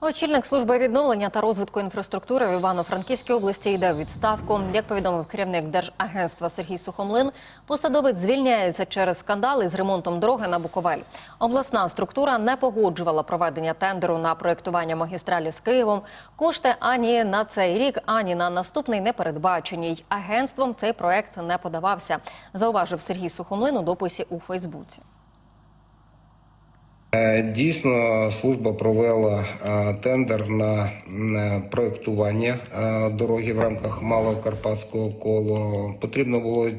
Очільник служби відновлення та розвитку інфраструктури в Івано-Франківській області йде у відставку. Як повідомив керівник Держагентства Сергій Сухомлин, посадовець звільняється через скандали з ремонтом дороги на Буковель. Обласна структура не погоджувала проведення тендеру на проєктування магістралі з Києвом. Кошти ані на цей рік, ані на наступний не передбачені. й Агентством цей проект не подавався, зауважив Сергій Сухомлин у дописі у Фейсбуці. Е, Дійсно, служба провела е, тендер на е, проєктування е, дороги в рамках Малого Карпатського колу. Потрібно було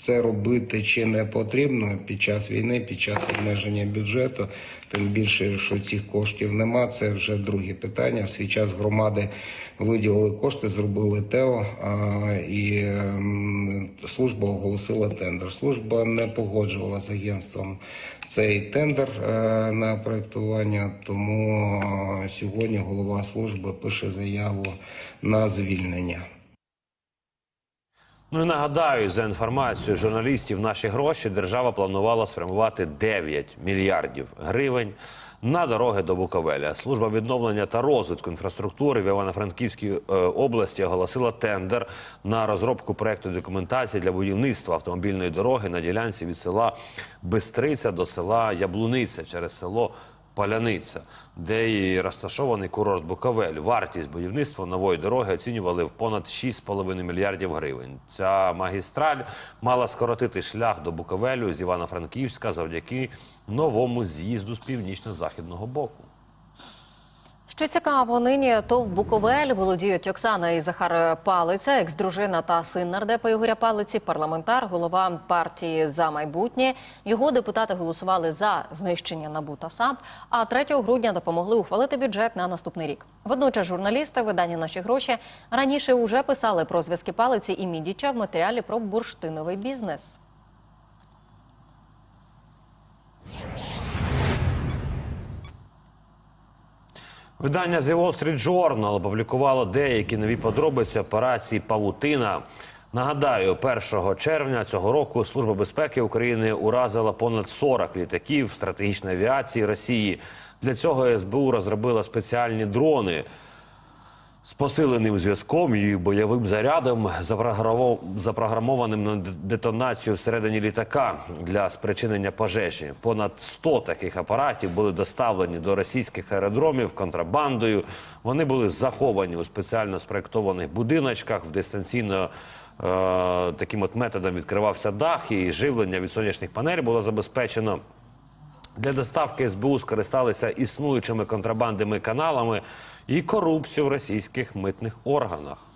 це робити чи не потрібно під час війни, під час обмеження бюджету. Тим більше, що цих коштів нема. Це вже друге питання. В свій час громади виділили кошти, зробили ТЕО і служба оголосила тендер. Служба не погоджувала з агентством цей тендер е, на проєктування, тому е, сьогодні голова служби пише заяву на звільнення. Ну і нагадаю, за інформацією журналістів, наші гроші держава планувала спрямувати 9 мільярдів гривень на дороги до Буковеля. Служба відновлення та розвитку інфраструктури в Івано-Франківській е, області оголосила тендер на розробку проекту документації для будівництва автомобільної дороги на ділянці від села Бистриця до села Яблуниця через село Паляниця, де і розташований курорт Буковель. Вартість будівництва нової дороги оцінювали в понад 6,5 мільярдів гривень. Ця магістраль мала скоротити шлях до Буковелю з Івано-Франківська завдяки новому з'їзду з північно-західного боку. Що цікаво, нині ТОВ Буковель володіють Оксана і Захар Палиця, екс-дружина та син нардепа Ігоря Палиці, парламентар, голова партії за майбутнє. Його депутати голосували за знищення НАБУ та САП, а 3 грудня допомогли ухвалити бюджет на наступний рік. Водночас журналісти видання наші гроші раніше уже писали про зв'язки Палиці і Мідіча в матеріалі про бурштиновий бізнес. Видання The Wall Street Journal опублікувало деякі нові подробиці операції Павутина. Нагадаю, 1 червня цього року Служба безпеки України уразила понад 40 літаків стратегічної авіації Росії. Для цього СБУ розробила спеціальні дрони з посиленим зв'язком і бойовим зарядом, запрограмо- запрограмованим на детонацію всередині літака для спричинення пожежі. Понад 100 таких апаратів були доставлені до російських аеродромів контрабандою. Вони були заховані у спеціально спроєктованих будиночках в дистанційно. е, Таким от методом відкривався дах, і живлення від сонячних панелей було забезпечено. Для доставки СБУ скористалися існуючими контрабандними каналами і корупцію в російських митних органах.